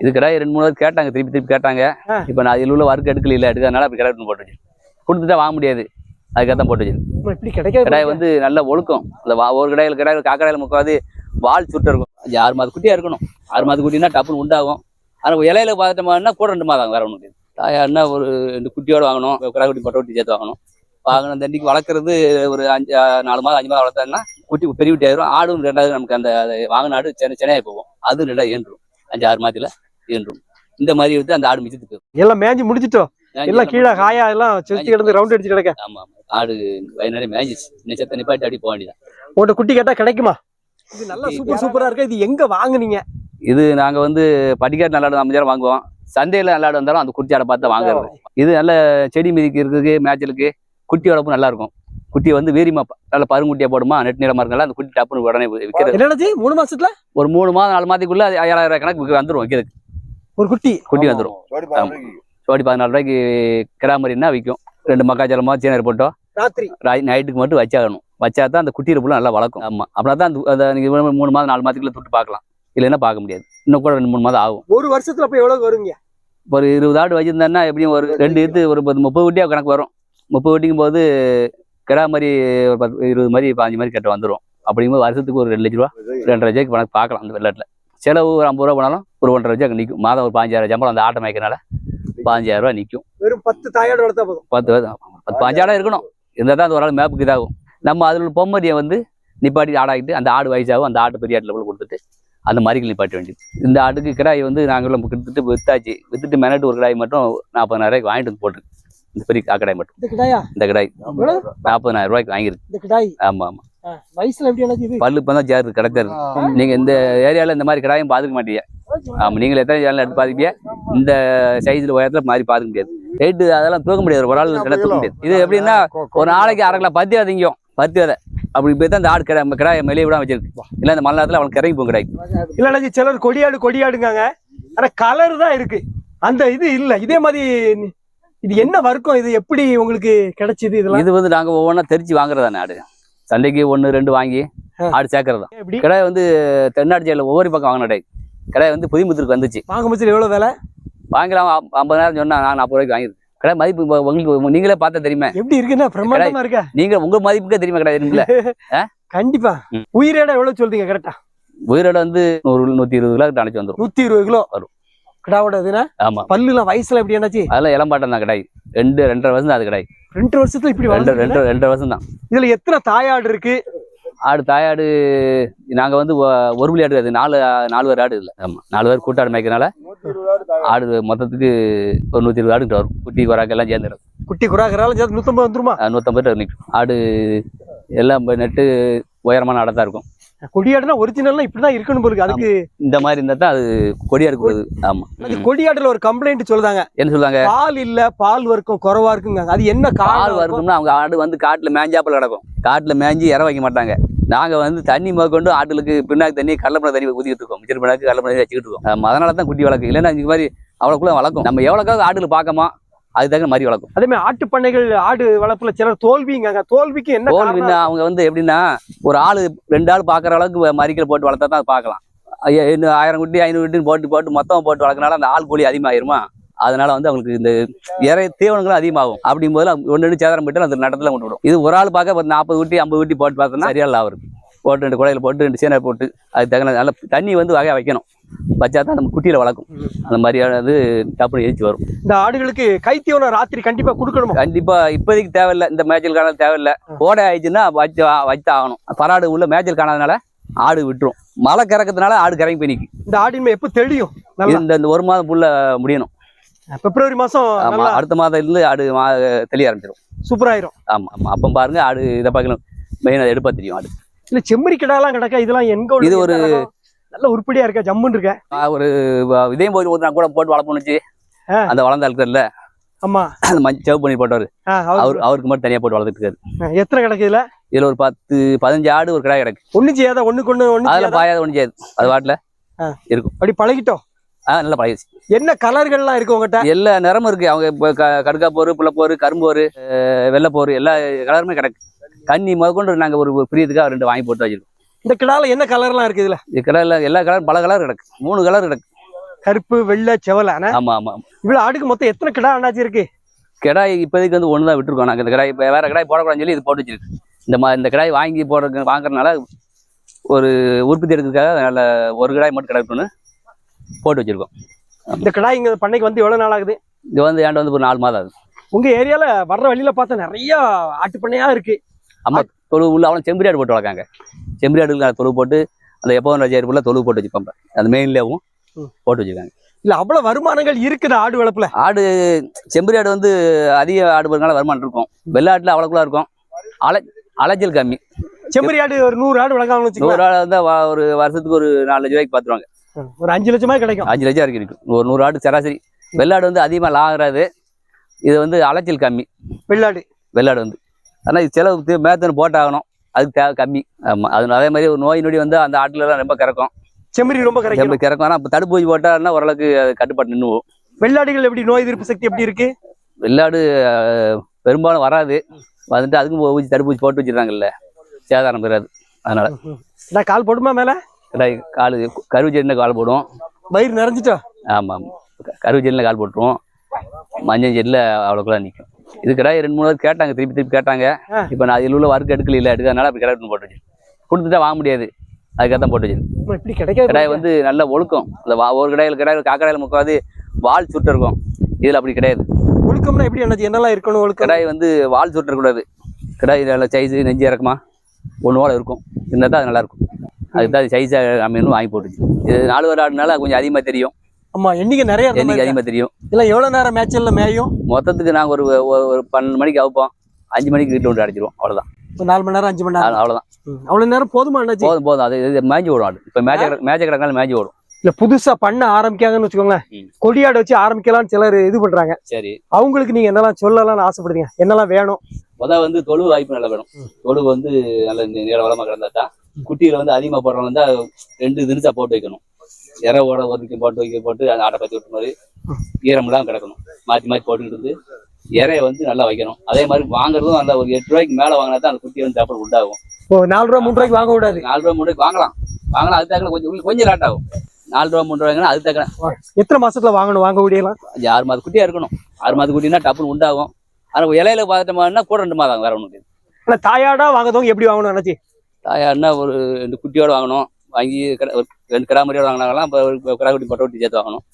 இது கிடாய் ரெண்டு மூணு கேட்டாங்க திருப்பி திருப்பி கேட்டாங்க. இப்போ நான் அதில் உள்ள வர்க்கு எடுக்கல இல்லை. எடுக்கிறதுனால அப்படி கிடாய் போட்டு வச்சு கொடுத்துட்டா வாங்க முடியாது. அதுக்காக தான் போட்டு வச்சு இப்படி கிடைக்காது கிடாய் வந்து நல்ல ஒழுக்கம். அந்த வா- ஒரு கடாயில் கிடாயில் காக்கடாயில் முக்காவது வால் சுட்டு இருக்கும். அது ஆறு மாத குட்டியாக இருக்கணும். ஆறு மாத குட்டினா டப்புன்னு உண்டாகும். ஆனால் இலையில பார்த்தோம்னா கூட ரெண்டு மாதம் வேற ஒன்று தாயாருன்னா ஒரு ரெண்டு குட்டியோட வாங்கணும் கிடா குட்டி பொட்டை குட்டி சேர்த்து வாங்கணும். வாங்கணும் அந்த அன்னைக்கு வளர்க்குறது ஒரு அஞ்சு நாலு மாதம் அஞ்சு மாதம் வளர்த்தாங்கன்னா குட்டி பெரிய குட்டி ஆயிரும். ஆடும் ரெண்டாவது நமக்கு அந்த அது வாங்கின ஆடு சென்னை சென்னையாக போகும். அதுவும் ரெண்டாவது ஏன்றும் அஞ்சு ஆறு மாதத்தில். ஏன்றும் இந்த மாதிரி வந்து அந்த ஆடு மிச்சத்துக்கு போயிடும். எல்லாம் மேய்ஞ்சி முடிச்சிட்டோம் எல்லாம் கீழே காயா எல்லாம் செலுத்தி கிடந்து ரவுண்ட் அடிச்சு கிடக்க. ஆமா ஆடு வயநாடு மேய்ஞ்சிச்சு இன்னும் செத்த நிப்பாட்டி அடி போக வேண்டியதான் உங்கள்ட்ட குட்டி கேட்டா கிடைக்குமா? இது நல்லா சூப்பர் சூப்பரா இருக்கு. இது எங்க வாங்குனீங்க? இது நாங்க வந்து படிக்காட்டு நல்லாடு அமைச்சாரம் வாங்குவோம். சந்தையில நல்லாடு வந்தாலும் அந்த குட்டி ஆடை பார்த்து வாங்குறது. இது நல்ல செடி மிதிக்கு இருக்குது மேய்ச்சலுக்கு குட்டி வளர்ப்பு நல்லா இருக்கும். குட்டி வந்து வீரியமா ப- நல்ல பருங்குட்டியா போடுமா நெட் நிறமா இருக்கனால அந்த குட்டி டப்புனு உடனே விற்கிறது மூணு மாசத்துல? ஒரு மூணு மாதம் நாலு மாதத்துக்குள்ள ஏழாயிரம் கணக்கு வந்துரும் விற்கிறதுக்கு ஒரு குட்டி. குட்டி வந்துரும். ஆமா. ஜோடி பதினாலு ரூபாய்க்கு கிடாமரின்னா விற்கும் ரெண்டு மக்காச்சலமோ சீனர் போட்டோ? ராத்திரி. நைட்டுக்கு மட்டும் வச்சாகணும். வச்சா தான் அந்த குட்டியில் புள்ள நல்லா வளர்க்கும். ஆமா. அப்படின்னா தான் அந்த- அதை நீங்க இவ்வளவு மூணு மாதம் நாலு மாதத்துக்குள்ள தொட்டு பார்க்கலாம். இல்லைன்னா பார்க்க முடியாது. இன்னும் கூட ரெண்டு மூணு மாதம் ஆகும். ஒரு வருஷத்துல அப்ப எவ்வளவு வருவீங்க ஒரு இருபது ஆடு வச்சிருந்தேன்னா எப்படியும் ஒரு ரெண்டு இது ஒரு முப்பது குட்டியா கணக்கு வரும். முப்பது குட்டிக்கும் போது கிடா மாதிரி ஒரு பத்து இருபது மாதிரி பாஞ்சு மாதிரி கட்ட வந்துடும் அப்படிங்கும்போது வருஷத்துக்கு ஒரு ரெண்டு லட்ச ரூபா ரெண்டரை லட்சம் கணக்கு பார்க்கலாம் அந்த வெள்ளாட்டில். செலவு ஒரு ஐம்பது ரூபா போனாலும் ஒரு ஒன்றரை லட்சம் நிற்கும் மாதம் ஒரு பாஞ்சாயிரம் சம்பளம் அந்த ஆட்டை மேய்க்கனால பாஞ்சாயிரம் ரூபா நிற்கும் வெறும் பத்து தாயோட வளர்த்தா போதும். பத்து வருஷம் பத்து பாஞ்சாயிரம் இருக்கணும். இருந்தால் தான் அது ஒரு ஆள் மேப்புக்கு இதாகும். நம்ம அதில் உள்ள பொம்மரியை வந்து நிப்பாட்டி ஆடாக்கிட்டு அந்த ஆடு வயசாகும் அந்த ஆடு பெரிய ஆட்டில் கொடுத்துட்டு அந்த மறிகள் நிப்பாட்ட வேண்டியது. இந்த ஆடுக்கு கிடாய் வந்து நாங்களும் கிட்டத்தட்ட வித்தாச்சு. வித்துட்டு மெனட்டு ஒரு கிடாய் மட்டும் நாற்பதாயிரம் வாங்கிட்டு வந்து போட்டு இந்த பெரிய காக்கடாய் மட்டும். இந்த கிடாயா? இந்த கிடாய். எவ்வளவு? நாற்பதாயிரம் ரூபாய்க்கு வாங்கிருக்கு. இந்த கிடாய்? ஆமா ஆமா. பல்லு இப்போ தான் சேருது கிடைச்சாரு நீங்க இந்த ஏரியாவில் இந்த மாதிரி கிடாயும் பார்த்துக்க மாட்டீங்க. ஆமா நீங்கள் எத்தனை சேனல் எடுத்து பார்த்துப்பீங்க இந்த சைஸில் உயரத்தில் மாதிரி பார்த்துக்க முடியாது. ரேட்டு அதெல்லாம் தூக்க முடியாது ஒரு ஆள் கிட்ட தூக்க முடியாது. இது எப்படின்னா ஒரு நாளைக்கு அரை கிலோ பத்தி அதிகம் பத்தி விதை அப்படி போய் தான் இந்த ஆடு கிடா கிடாயை வெளியே விடாம வச்சிருக்கு. இல்லை இந்த மழை நேரத்தில் அவனுக்கு இறங்கி போகும் கிடாய். இல்ல சிலர் கொடியாடு கொடியாடுங்காங்க. ஆனா கலர் தான் இருக்கு. அந்த இது இல்ல. இதே மாதிரி இது என்ன வர்க்கம்? இது எப்படி உங்களுக்கு கிடைச்சது இதெல்லாம்? இது வந்து நாங்கள் ஒவ்வொன்றா தெரிச்சு வாங்குறதானே ஆடு. சண்டைக்கு ஒன்று ரெண்டு வாங்கி. ஆடு சேர்க்கறது. தான் எப்படி? கிடாய் வந்து தென்னாடு ஜெயிலில் ஒவ்வொரு பக்கம் வாங்கின கிடாய் கிடாய் வந்து புதுமுத்திற்கு வந்துச்சு. வாங்க முச்சில் எவ்வளவு விலை? வாங்கலாம் ஐம்- ஐம்பதாயிரம் சொன்னா நான் நாற்பது ரூபாய்க்கு வாங்கிருக்கேன். கடை மதிப்பு உங்களுக்கு நீங்களே பார்த்தா தெரியுமே. எப்படி இருக்குன்னா இருக்கா? நீங்க உங்க மதிப்புக்கே தெரியுமா கடை இருக்குல்ல கண்டிப்பா. உயிரேட எவ்வளவு சொல்றீங்க கரெக்டா உயிரோட வந்து நூறு நூத்தி இருபது கிலோ அணைச்சு வந்துடும் நூத்தி இருபது கிலோ? வரும். கிடாவோட இதுனா? ஆமா. பல்லுலாம் வயசுல எப்படி என்னாச்சு? அதெல்லாம் இளம்பாட்டம் தான் கடாய் ரெண்டு ரெண்டரை வருஷம் தான் அது கடாய் ரெண்டு வருஷத்துல இப்படி ரெண்டு ரெண்டு ரெண்டரை வருஷம் தான் இதுல எத்தனை தாயாடு இருக்கு? ஆடு தாயாடு நாங்க வந்து ஒரு புள்ளி ஆடு அது நாலு நாலு பேர் ஆடு இல்லை. ஆமா. நாலு பேர் கூட்டாடு மேய்க்கனால ஆடு மொத்தத்துக்கு ஒரு நூத்தி இருபது ஆடு வரும். குட்டி குறாக்கு எல்லாம் சேர்ந்துடும். குட்டி குறாக்குறாலும் சேர்த்து நூத்தம்பது வந்துருமா? நூற்றம்பது நிற்கும் ஆடு எல்லாம் நெட்டு உயரமான ஆடாக தான் இருக்கும். கொடியாடுனா ஒரிஜினல்னா இப்படிதான் இருக்கணும் போலுக்கு அதுக்கு இந்த மாதிரி இருந்தால் தான் அது கொடியா இருக்குது ஆமா. கொடியாடுல ஒரு கம்ப்ளைண்ட் சொல்லுதாங்க. என்ன சொல்லுவாங்க? பால் இல்ல பால் வர்க்கம் குறைவா இருக்குங்க. அது என்ன பால் காரணம் வறுக்கணும்னா அவங்க ஆடு வந்து காட்டுல மேஞ்சாப்புல கிடக்கும். காட்டுல மேய்ஞ்சி இற வைக்க மாட்டாங்க. நாங்க வந்து தண்ணி முதற்கொண்டு ஆட்டுகளுக்கு பின்னாக்கு தண்ணி கடலப்பட தண்ணி ஊத்திக்கிட்டு இருக்கோம் மிச்சர் பின்னாக்கு கடலப்பட தண்ணி வச்சுக்கிட்டு இருக்கோம் அதனால தான் குட்டி வளர்க்கு. இல்லைன்னா இந்த மாதிரி அவ்வளோக்குள்ள வளர்க்கும். நம்ம எவ்வளோக்காவது ஆடுகள் பார்க்கமா அதுக்கு தகுந்த மாதிரி வளர்க்கும். அதே மாதிரி ஆட்டு பண்ணைகள் ஆடு வளர்ப்புல சிலர் தோல்விங்க தோல்விக்கு என்ன தோல் காரணம்? பின்ன அவங்க வந்து எப்படின்னா ஒரு ஆளு ரெண்டு ஆள் பார்க்குற அளவுக்கு மறிக்கல் போட்டு வளர்த்தா தான் பார்க்கலாம். ஆயிரம் குட்டி ஐநூறு குட்டின்னு போட்டு போட்டு மொத்தம் போட்டு வளர்க்கனால அந்த ஆள் கூலி அதிகமாயிருமா? அதனால வந்து அவங்களுக்கு இந்த இறை தீவனங்களும் அதிகமாகும். அப்படிங்கும் போது ஒன்று ரெண்டு சேதரம் போட்டு அந்த நடத்துல கொண்டு விடும் இது ஒரு ஆள் பார்க்க ஒரு நாற்பது குட்டி ஐம்பது குட்டி போட்டு பார்த்தோம்னா சரியா லாபம் இருக்கு போட்டு ரெண்டு குடையில போட்டு ரெண்டு சீனை போட்டு அது தகுந்த நல்ல தண்ணி வந்து வகையாக வைக்கணும். வச்சா தான் நம்ம குட்டியில வளர்க்கும். அந்த மாதிரியானது டப்புனு எழுச்சி வரும். இந்த ஆடுகளுக்கு கைத்தீவனம் ராத்திரி கண்டிப்பா கொடுக்கணுமா? கண்டிப்பா இப்போதைக்கு தேவையில்லை. இந்த மேய்ச்சல் காலம் தேவையில்லை. கோடை ஆயிடுச்சுன்னா வச்சு வச்சு ஆகணும். பராடு உள்ள மேய்ச்சல் காணாதனால ஆடு விட்டுரும். மழை கிறக்கிறதுனால ஆடு கிறங்கி போய் நிற்கும் இந்த ஆடின்மை எப்ப தெளியும்? இந்த ஒரு மாதம் புள்ள முடியணும். பிப்ரவரி மாசம் ஆமா அடுத்த மாதம் இருந்து ஆடு தெளிய ஆரம்பிச்சிடும் சூப்பர் ஆயிரும் ஆமா ஆமா. அப்போ பாருங்க ஆடு இதை பார்க்கணும். மெயினாக எடுப்பா தெரியும் ஆடு. இல்ல செம்மறி கிடாலாம் கிடக்கா இதெல்லாம் எங்க? இது ஒரு-? நல்ல உருப்படியா இருக்கா ஜம்முன்னு இருக்க? ஒரு இதயம் போய் ஒரு நான் கூட போட்டு வளர்ப்போம் வச்சு ஆ. அந்த வளர்ந்த இருக்கிறதுல ஆமா. அந்த மஞ்சள் செவ் பண்ணி போட்டவர். அவரு- அவர் அவருக்கு மட்டும் தனியா போட்டு வளர்த்துட்டு இருக்காரு. எத்தனை கிடக்கு இதுல? இதுல ஒரு பத்து பதினஞ்சு ஆடு ஒரு கிடாய் கிடக்கு. ஒண்ணு செய்யாத ஒண்ணுக்கு ஒண்ணு ஒண்ணு அதுல பாயாத ஒன்று செய்யாது அது வாட்டில். இருக்கும். அப்படி பழகிட்டோம். ஆ நல்லா பழகிடுச்சு என்ன கலர்கள்லாம் இருக்கு உங்ககிட்ட? எல்லா நிறமும் இருக்கு. அவங்க இப்போ க- கடுக்கா போரு புள்ள போரு கரும்போரு வெள்ளை போரு எல்லா கலருமே கிடக்கு. கன்னி முதற்கொண்டு நாங்க ஒரு பிரியத்துக்காக ரெண்டு வாங்கி போட்டு வச்சிருக்கோம். இந்த கிடால என்ன கலர்லாம் இருக்கு இதுல? இது கலர்ல எல்லா கலர் பல கலர் கிடக்கு. மூணு கலர் கிடக்கு. கருப்பு வெள்ளை செவலை அண்ணா. ஆமா ஆமா இவ்வளவு ஆடுக்கு மொத்தம் எத்தனை கிடா அண்ணாச்சி இருக்கு? கிடாய் இப்போதைக்கு வந்து ஒன்று தான் விட்டுருக்கோம். நாங்கள் இந்த கிடாய் இப்போ வேற கிடாய் போடக்கூடாதுன்னு சொல்லி இது போட்டு வச்சிருக்கு இந்த மா இந்த கிடாய் வாங்கி போடுறது வாங்குறதுனால ஒரு உற்பத்தி எடுக்கிறதுக்காக நல்ல ஒரு கிடாய் மட்டும் கிடக்கணும்னு போட்டு வச்சிருக்கோம். இந்த கிடா இங்க பண்ணைக்கு வந்து எவ்வளவு நாள் ஆகுது? இது வந்து ஏன்ட்ட வந்து ஒரு நாலு மாதம் ஆகுது. உங்க ஏரியால வர்ற வழியில பார்த்தா நிறைய ஆட்டு பண்ணையா இருக்கு தொழு உள்ள அவனை செம்பரியாடு போட்டு வளர்க்காங்க. செம்பரியாடுல தொழு போட்டு அந்த எப்போ ரஜாயிருக்குள்ள தொழு போட்டு வச்சுப்பாங்க அந்த மெயின்லேயும். போட்டு வச்சிருக்காங்க இல்ல அவ்வளவு வருமானங்கள் இருக்குது ஆடு வளர்ப்புல? ஆடு செம்பரியாடு வந்து அதிக ஆடு போகிறதுனால வருமானம் இருக்கும். வெள்ளாட்டில் அவ்வளோக்குள்ள இருக்கும். அலை அலைச்சல் கம்மி. செம்மறி ஆடு ஒரு நூறு ஆடு வச்சுக்கோங்க. நூறு ஆடு வந்து ஒரு வருஷத்துக்கு ஒரு நாலு லட்ச ரூபாய்க்கு பார்த்துருவாங்க ஒரு அஞ்சு லட்சமா கிடைக்கும். அஞ்சு லட்சம் வரைக்கும் இருக்கும் ஒரு நூறு ஆடு சராசரி. வெள்ளாடு வந்து அதிகமாக லாகாது இது வந்து அலைச்சல் கம்மி. வெள்ளாடு. வெள்ளாடு வந்து. ஆனால் இது செலவு மேத்தன் போட்டாகணும். அதுக்கு தேவை கம்மி. ஆமாம் அது அதே மாதிரி ஒரு நோய் நொடி வந்து அந்த ஆட்டுலலாம் ரொம்ப கிறக்கும். செம்மறி ரொம்ப கிடைக்கும் ரொம்ப கிறக்கும். ஆனால் இப்போ தடுப்பூசி போட்டாருன்னா ஓரளவுக்கு அது கட்டுப்பாட்டு நின்று போகும் வெள்ளாடுகள் எப்படி நோய் எதிர்ப்பு சக்தி எப்படி இருக்கு? வெள்ளாடு பெரும்பாலும் வராது. வந்துட்டு அதுக்கும் ஊசி தடுப்பூசி போட்டு வச்சிருக்காங்கல்ல சேதாரம் பெறாது. அதனால. நான் கால் போடுமா மேல? கால் கருவு செடியில் கால் போடுவோம். வயிறு நிறைஞ்சிட்டா? ஆமாம் கருவு செடியில் கால் போட்டுருவோம். மஞ்சள் செடியில் அவ்வளோக்குலாம் நிற்கும் இது கிடாய் ரெண்டு மூணு கேட்டாங்க திருப்பி திருப்பி கேட்டாங்க. இப்போ நான் அதில் உள்ள வர்க்கு எடுக்கல எடுக்கிறதுனால அப்படி கிடாய் போட்டு வச்சிருக்கேன் கொடுத்துட்டா வாங்க முடியாது. அதுக்காக தான் போட்டு வச்சிருக்கேன் ஆமா, இப்படி கிடைக்காது கிடாய் வந்து நல்ல ஒழுக்கம். இந்த வா- ஒரு கடாயில் கிடாயில் காக்கடாயில் முக்காவது வால் சுட்டு இருக்கும். இதில் அப்படி கிடையாது. ஒழுக்கம்னா எப்படி அண்ணாச்சி? என்னெல்லாம் இருக்கணும் ஒழுக்கம்? கிடாய் வந்து வால் சுட்டக்கூடாது கிடாய் நல்ல சைஸு நெஞ்சு இறக்குமா? ஒன்று போல இருக்கும். இருந்தால் தான் அது நல்லா இருக்கும். அதுக்கு தான் சைஸாக அமையணும் வாங்கி போட்டுச்சு. இது நாலு வர ஆடுனால கொஞ்சம் அதிகமாக தெரியும். ஆமா எண்ணிக்கை நிறைய மாதிரி அதிகமாக தெரியும். இல்ல எவ்வளவு நேரம் மேட்ச்ல மேயும்? மொத்தத்துக்கு நாங்கள் ஒரு ஒரு- பன்னெண்டு மணிக்கு அவுப்போம். அஞ்சு மணிக்கு வீட்டில் கொண்டு அடைச்சிருவோம். அவ்வளோதான் ஒரு நாலு மணி நேரம் அஞ்சு மணி நேரம்? அவ்வளோதான் ம். அவ்வளவு நேரம் போதுமா போதும் போதும். அது இது மேய்ஞ்சி ஓடும் ஆடு. இப்போ மேட்ச் மேட்ச் கிடக்கால மேய்ஞ்சி ஓடும். இல்ல புதுசா பண்ண ஆரம்பிக்காங்கன்னு வச்சுக்கோங்களேன். கொடியாடு வச்சு ஆரம்பிக்கலாம்னு சிலர் இது பண்றாங்க. சரி. அவங்களுக்கு நீங்க என்னெல்லாம் சொல்லலாம்னு ஆசைப்படுறீங்க? என்னெல்லாம் வேணும்? முதல் வந்து தொழு வாய்ப்பு நல்லா வேணும். தொழு வந்து நல்ல நீ- நீள வளமாக கிடந்தா குட்டியில் வந்து அதிகமாக போடுறவங்க வந்து ரெண்டு தினசா போட்டு வைக்கணும். இறை ஓட ஒதுக்கி போட்டு வைக்க போட்டு அந்த ஆட்டை பற்றி விட்டு மாதிரி ஈரமெல்லாம் கிடக்கணும். மாற்றி மாற்றி போட்டுக்கிட்டு இருந்து இறைய வந்து நல்லா வைக்கணும். அதே மாதிரி வாங்குறதும் அந்த ஒரு எட்டு ரூபாய்க்கு மேலே வாங்கினா தான் அந்த குட்டி வந்து சாப்பாடு உண்டாகும். ஓ நாலு ரூபா மூணு ரூபாய்க்கு வாங்க கூடாது? நாலு ரூபா மூணு ரூபாய்க்கு வாங்கலாம். வாங்கலாம் அது தக்கன கொஞ்சம் கொஞ்சம் லேட் ஆகும். நாலு ரூபா மூணு ரூபாய்க்குன்னா அது தக்கன. எத்தனை மாசத்துல வாங்கணும்? வாங்க முடியலாம் அஞ்சு ஆறு மாத குட்டியாக இருக்கணும். ஆறு மாத குட்டினா டப்புன்னு உண்டாகும். ஆனால் இலையில பார்த்துட்டோம்னா கூட ரெண்டு மாதம் வேற ஒன்று தாயாடா வாங்குறவங்க எப்படி வாங்கணும் அண்ணாச்சி? தாயார்னா ஒரு ரெண்டு குட்டியோட வாங்கணும். வாங்கி ரெண்டு கிடா மாதிரியோட வாங்கினாங்களாம் இப்போ கிடா குட்டி பொட்டை குட்டி சேர்த்து வாங்கணும்.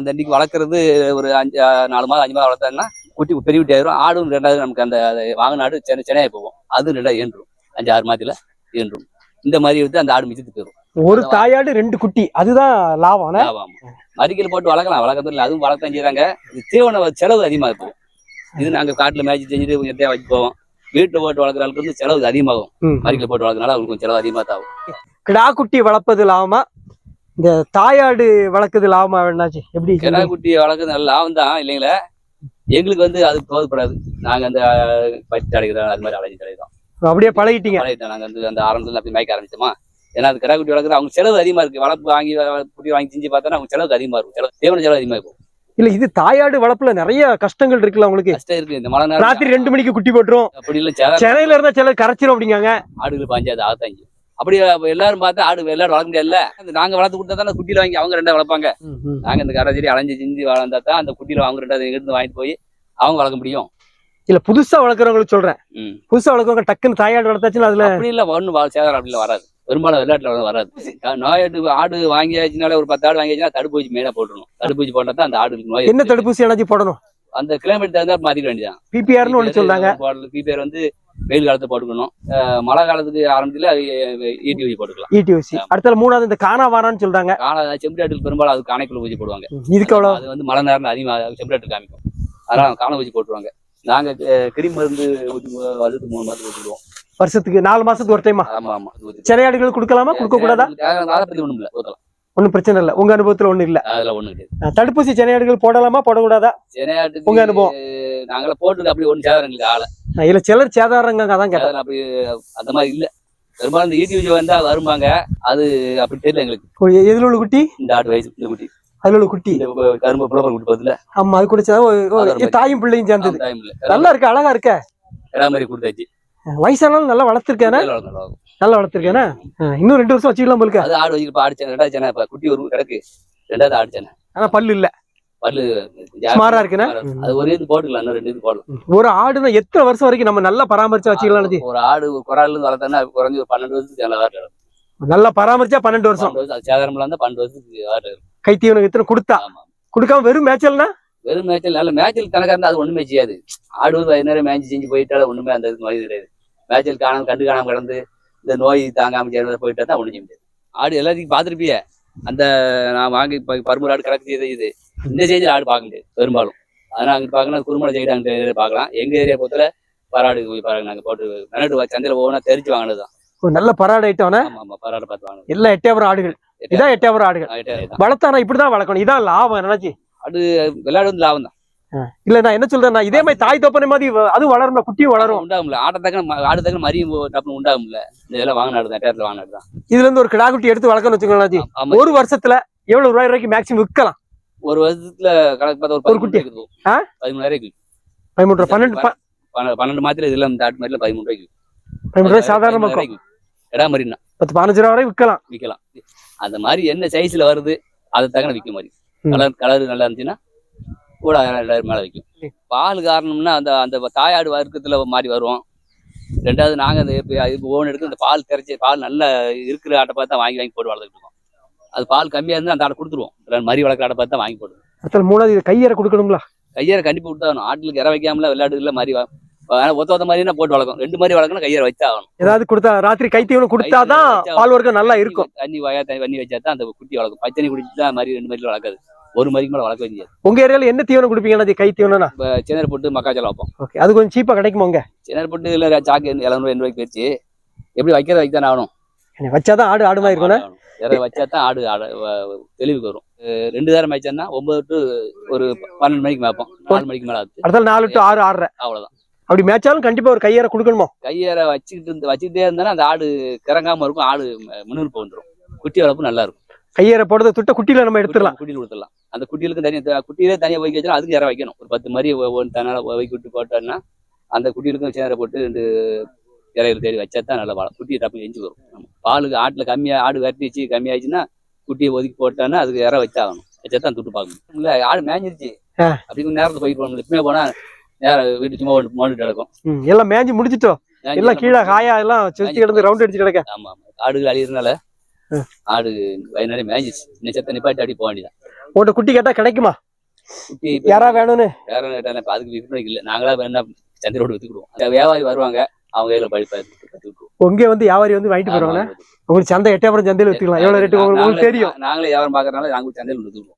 இந்த அன்னைக்கு வளர்க்குறது ஒரு அஞ்சு நாலு மாதம் அஞ்சு மாதம் வளர்த்தாங்கன்னா குட்டி பெரிய குட்டி ஆயிரும். ஆடும் ரெண்டாவது நமக்கு அந்த வாங்கின ஆடு சென்னை சென்னையாக போகும். அது ரெண்டாவது ஏன்றும் அஞ்சு ஆறு மாதத்தில் ஏன்றும் இந்த மாதிரி எடுத்து அந்த ஆடு மிச்சத்துக்கு போயிடும் ஒரு தாயாடு ரெண்டு குட்டி. அதுதான் லாபம். ஆமாம் மறிக்கல் போட்டு வளர்க்கலாம். வளர்க்கறது இல்லை அதுவும் வளர்த்தான் செய்கிறாங்க இது தீவன செலவு அதிகமாக இருக்கும் இது நாங்கள் காட்டில் மேய்ச்சி செஞ்சுட்டு கொஞ்சம் வச்சு போவோம். வீட்டில் போட்டு வளர்க்குற ஆளுக்கு வந்து செலவு அதிகமாகும். ம். மறிக்கல் போட்டு வளர்க்கறனால அவங்களுக்கு கொஞ்சம் செலவு அதிகமாக தான் ஆகும் கிடா குட்டி வளர்ப்பது லாபமா? இந்த தாயாடு வளர்க்குது லாபமா வேணாச்சு எப்படி கிடா குட்டி வளர்க்குறது நல்ல லாபம் தான் இல்லைங்களா? எங்களுக்கு வந்து அது போதப்படாது நாங்க அந்த பச்சு அடைக்கிறோம் அது மாதிரி அலைஞ்சு அடைக்கிறோம் அப்படியே பழகிட்டீங்க? பழகிட்டோம். நாங்க வந்து அந்த ஆரம்பத்துல அப்படி மயக்க ஆரம்பிச்சோமா? ஏன்னா அது கிடா குட்டி வளர்க்குறது அவங்க செலவு அதிகமா இருக்கு. வளர்ப்பு வாங்கி குட்டி வாங்கி செஞ்சு பார்த்தா அவங்க செலவுக்கு அதிகமா இருக்கும். செலவு தேவன செலவு அதிகமா இருக்கும். இல்ல இது தாயாடு வளர்ப்புல நிறைய கஷ்டங்கள் இருக்குல்ல உங்களுக்கு? கஷ்டம் இருக்கு. இந்த மழை நேரம் ராத்திரி ரெண்டு மணிக்கு குட்டி போட்டுரும். அப்படி இல்லை சென்னையில இருந்தா சிலர் கரைச்சிரும் அப்படிங்காங்க. ஆடுகள் பாஞ்சு அது ஆத்தாங்க அப்படி அப்ப எல்லாரும் பார்த்தா ஆடு எல்லாரும் வளர்க்க முடியல நாங்க வளர்த்து கொடுத்தா தான் குட்டியில வாங்கி அவங்க ரெண்டா வளர்ப்பாங்க. நாங்க இந்த கரைச்சேரி அலைஞ்சு செஞ்சு வளர்ந்தா தான் அந்த குட்டியில அவங்க ரெண்டாவது எங்கிருந்து வாங்கிட்டு போய் அவங்க வளர்க்க முடியும். இல்ல புதுசா வளர்க்குறவங்களுக்கு சொல்றேன். புதுசா வளர்க்குறவங்க டக்குன்னு தாயாடு வளர்த்தாச்சுன்னா அதுல அப்படி இல்ல ஒன்றும் சேதாரம் அப்படிலாம் வராது. பெரும்பாலும் விளையாட்டுல வராது. நோயாட்டு ஆடு வாங்கியாச்சுனாலே ஒரு பத்து ஆடு வாங்கியாச்சுன்னா தடுப்பூசி மெயினா போட்டுருணும் தடுப்பூசி போட்டா தான் அந்த ஆடுக்கு நோய் என்ன தடுப்பூசி எனர்ஜி போடணும்? அந்த கிலோமீட்டர் தகுந்தா மாத்திக்க வேண்டியதான் பிபிஆர்னு ஒண்ணு சொல்றாங்க. பிபிஆர் வந்து வெயில் காலத்துல போட்டுக்கணும். மழை காலத்துக்கு ஆரம்பத்துல ஈட்டி ஊசி போட்டுக்கலாம். ஈடி ஊசி அடுத்த மூணாவது இந்த காணா வாரான்னு சொல்றாங்க. காண செம்பரி ஆட்டுக்கு பெரும்பாலும் அது காணைக்குள்ள ஊசி போடுவாங்க. இதுக்கு எவ்வளவு? அது வந்து மழை நேரம் அதிகமாக செம்பரி ஆட்டு காமிக்கும். அதனால காண ஊசி போட்டுருவாங்க. நாங்க கிருமி மருந்து வருஷத்துக்கு மூணு மாதத்துக்கு ஊற்றிடுவோம் வருஷத்துக்கு நாலு மாசத்துக்கு ஒரு டைமா சினையாடுகள் கொடுக்கலாமா? கொடுக்க கூடாதா ஒண்ணும் பிரச்சனை இல்ல. உங்க அனுபவத்துல ஒண்ணும் இல்ல. தடுப்பூசி சினையாடுகள் போடலாமா? போடக்கூடாதா? உங்க அனுபவம். நாங்கள போட்டு அப்படி ஒன்றும் சேதாரம் எங்களுக்கு ஆளை இல்ல சிலர் சேதாரங்க அதான் கேட்டேன். அப்படி அந்த மாதிரி இல்ல. பெரும்பாலும் இந்த ஈட்டி ஊசி வந்தா வருவாங்க அது அப்படி தெரியல எங்களுக்கு. எதுல உள்ள குட்டி? இந்த ஆட்டு வயசு இந்த குட்டி. அதுல உள்ள குட்டி? கரும்பு புலவர் குட்டி பதில ஆமா அது கூட. தாயும் பிள்ளையும் சேர்ந்தது. நல்லா இருக்கு? அழகா இருக்க? கடா மாதிரி கொடுத்தாச்சு. வயசானாலும் நல்லா வளர்த்திருக்கானே? நல்லா வளர்த்திருக்கானே? இன்னும் ரெண்டு வருஷம் வச்சுக்கலாம் போலுக்க அது ஆடு வச்சுட்டு ஆடு சென்னை ரெண்டாவது சென்னை இப்ப குட்டி ஒரு கிடக்கு. ரெண்டாவது ஆடிச்சேன் ஆனா பல்லு இல்ல. பல்லு சுமாரா இருக்குண்ணே? அது ஒரு இது போட்டுக்கலாம். இன்னும் ரெண்டு இது போடலாம். ஒரு ஆடுனா எத்தனை வருஷம் வரைக்கும் நம்ம நல்லா பராமரிச்சா வச்சுக்கலாம்? ஒரு ஆடு குறால இருந்து வளர்த்தா குறைஞ்சு ஒரு பன்னெண்டு வருஷத்துக்கு நல்லா பராமரிச்சா பன்னெண்டு வருஷம். சேதாரம்ல இருந்தா பன்னெண்டு வருஷத்துக்கு. கை தீவனம் கொடுத்தா? கொடுக்காம வெறும் மேய்ச்சல்னா? வெறும் மேய்ச்சல் நல்ல மேய்ச்சல் கணக்கா இருந்தா அது ஒண்ணுமே செய்யாது. ஆடு நேரம் மேய்ச்சி செஞ்சு போயிட்டாலும் ஒண்ணுமே அந்த மாதிரி கிடையாது. மேய்ச்சல் காணாம கண்டு காணாம கிடந்து இந்த நோய் தாங்காம சேர்ந்து போயிட்டா தான் ஒண்ணு செய்ய முடியாது. ஆடு எல்லாத்தையும் பார்த்துருப்பிய? அந்த நான் வாங்கி பருமூர் ஆடு கிடக்கு இது இது. இந்த சேஞ்சில் ஆடு பார்க்க முடியாது பெரும்பாலும். அதனால அங்க பார்க்கணும் குருமலை சைடு அங்க பார்க்கலாம். எங்க ஏரியா பொறுத்தல பராடு போய் பாருங்க நாங்க போட்டு நடு சந்தையில போகணும் தெரிச்சு வாங்கினதுதான் நல்ல பராடு ஐட்டம்னா ஆமா ஆமா பராடு பார்த்து வாங்கினது எல்லாம் எட்டயபுரம் ஆடுகள். இதான் எட்டயபுரம் ஆடுகள். ஆடு வளர்த்தானா இப்படிதான் வளர்க்கணும். இதான் லாபம் என்னாச்சு விளையாடு வந்து லாபம் தான். இல்ல நான் என்ன சொல்றேன் இதே மாதிரி தாய் தோப்பனை மாதிரி அது வளரும் குட்டியும் வளரும். உண்டாகும்ல. ஆட்டத்தக்க ஆடு தக்க மரியும் டப்புனு உண்டாகும்ல. இந்த இதெல்லாம் வாங்கினாடு தான் டேரத்தில் வாங்கினாடு தான். இதுல இருந்து ஒரு கிடா குட்டி எடுத்து வளர்க்கணும்னு. ஆமா ஒரு வருஷத்துல எவ்வளவு ரூபாய் வரைக்கும் மேக்ஸிமம் விற்கலாம்? ஒரு வருஷத்துல கணக்கு பார்த்தா ஒரு குட்டி. போகும். பதிமூணாயிரம் ரூபாய் பன்னெண்டு பன்னெண்டு மாத்திரை இதுல இந்த ஆட்டு மாதிரில பதிமூணு ரூபாய்க்கு பதிமூணு ரூபாய் சாதாரண இருக்கும். ரூபாய்க்கு. எடா மாதிரின்னா பத்து பதினஞ்சு ரூபா வரை விற்கலாம். விற்கலாம். அந்த மாதிரி என்ன சைஸ்ல வருது அதை தக்கன விற்க மாதிரி. கலர் கலர் நல்லா இருந்துச்சுன்னா கூட ரெண்டாயிரம் மேல விற்கும் பால் காரணம்னா அந்த அந்த தாயாடு வர்க்கத்துல மாதிரி வரும் ரெண்டாவது நாங்க அந்த இப்ப ஓன் எடுத்து அந்த பால் திரைச்சி பால் நல்ல இருக்கிற ஆட்டை பார்த்து வாங்கி வாங்கி போட்டு வளர்த்துட்டு இருக்கோம். அது பால் கம்மியா இருந்தா அந்த ஆடை கொடுத்துருவோம். மறி வளர்க்குற ஆட்டை பார்த்து தான் வாங்கி போடுவோம். அடுத்த மூணாவது கையறை கொடுக்கணுங்களா? கையார கண்டிப்பா விட்டாகணும் ஆட்டுக்கு இற வைக்காமல விளையாடு இல்லை மாதிரி ஒத்த மாதிரினா போட்டு வளர்க்கும் ரெண்டு மாதிரி வளர்க்கணும் கையார வச்சா ஆகணும் ஏதாவது கொடுத்தா ராத்திரி கை தீவனம் கொடுத்தாதான் பால் வர்க்கம் நல்லா இருக்கும். தண்ணி வயா தண்ணி வச்சா தான் அந்த குட்டி வளர்க்கும். பச்சனி குடிச்சு தான் மாதிரி ரெண்டு மாதிரி வளர்க்காது. ஒரு மாதிரிக்கு மேல வளர்க்க முடியாது உங்க ஏரியால என்ன தீவனம் கொடுப்பீங்க அண்ணாச்சி? கை தீவனம்னா இப்போ சின்ன போட்டு மக்காச்சோளம் வைப்போம். ஓகே. அது கொஞ்சம் சீப்பா கிடைக்குமா உங்க? சின்ன போட்டு இல்லை சாக்கு எழுநூறு எண்ணூறு போயிடுச்சு எப்படி வைக்கிறத வைக்க தானே ஆகணும். வச்சாதான் ஆடு ஆடு மாதிரி இருக்கணும் வச்சா தான் ஆடு ஆடு தெளிவுக்கு வரும். ரெண்டு நேரம் மேய்ச்சோம்னா ஒன்பது டு ஒரு பன்னெண்டு மணிக்கு மேய்ப்போம். நாலு மணிக்கு மேல அடுத்த நாலு டு ஆறு ஆறரை. அவ்வளவுதான். அப்படி மேய்ச்சாலும் கண்டிப்பா ஒரு கையறை கொடுக்கணுமா? கையற வச்சுக்கிட்டு இருந்து வச்சுக்கிட்டே இருந்தாலும் அந்த ஆடு கிறங்காம இருக்கும் ஆடு ம- முன்னுறுப்பு வந்துடும் குட்டி வளர்ப்பு நல்லா இருக்கும். கையறை போடுறது துட்ட குட்டியில நம்ம எடுத்துடலாம். குட்டியில் கொடுத்துடலாம். அந்த குட்டிகளுக்கு தனியாக குட்டியிலே தனியாக போய் வச்சா அதுக்கு இற வைக்கணும். ஒரு பத்து மாதிரி ஒன்று தன்னால வைக்க விட்டு போட்டோம்னா அந்த குட்டிகளுக்கும் சேர போட்டு ரெண்டு இறையில தேடி வச்சா தான் நல்லா வளம் குட்டி டப்பு எஞ்சி வரும். பாலுக்கு ஆட்டில் கம்மியாக ஆடு வெட்டிச்சு கம்மியாச்சுன்னா குட்டியை ஒதுக்கி போட்டோன்னா அதுக்கு இற வச்சாகணும். வச்சா தான் துட்டு பார்க்கணும். இல்லை ஆடு மேய்ஞ்சிருச்சு. ஆ. அப்படி நேரத்தில் போயிட்டு போகணும். இப்பமே போனால் நேரம் வீட்டு சும்மா ஒன்று மோண்டுட்டு கிடக்கும். எல்லாம் மேய்ஞ்சி முடிச்சிட்டோம் எல்லாம் கீழே காயா எல்லாம் சுத்தி கிடந்து ரவுண்ட் அடிச்சு கிடக்க. ஆமா ஆமா. ஆடுகள் அழியறதுனால. ஆடு வயநாடு மேய்ஞ்சிச்சு இன்னும் செத்த நிப்பாட்டி அடி போக வேண்டியதான் உங்கள்ட்ட குட்டி கேட்டா கிடைக்குமா? குட்டி யாரா வேணும்னு? கேட்டாலும் இப்ப அதுக்கு விற்பனைக்கு இல்லை. நாங்களா வேணா சந்திரோடு வித்துக்கிடுவோம் வியாபாரி வருவாங்க அவங்க கையில உங்க வந்து வியாபாரி வந்து வாங்கிட்டு போறவங்க உங்களுக்கு சந்தை எட்டயபுரம் சந்தையில வித்துக்கலாம். எவ்வளவு ரேட்டு உங்களுக்கு தெரியும்? நாங்களே வியாபாரம் பாக்குறதுனால நாங்க சந்தையில் வித்துக்கிடுவோம்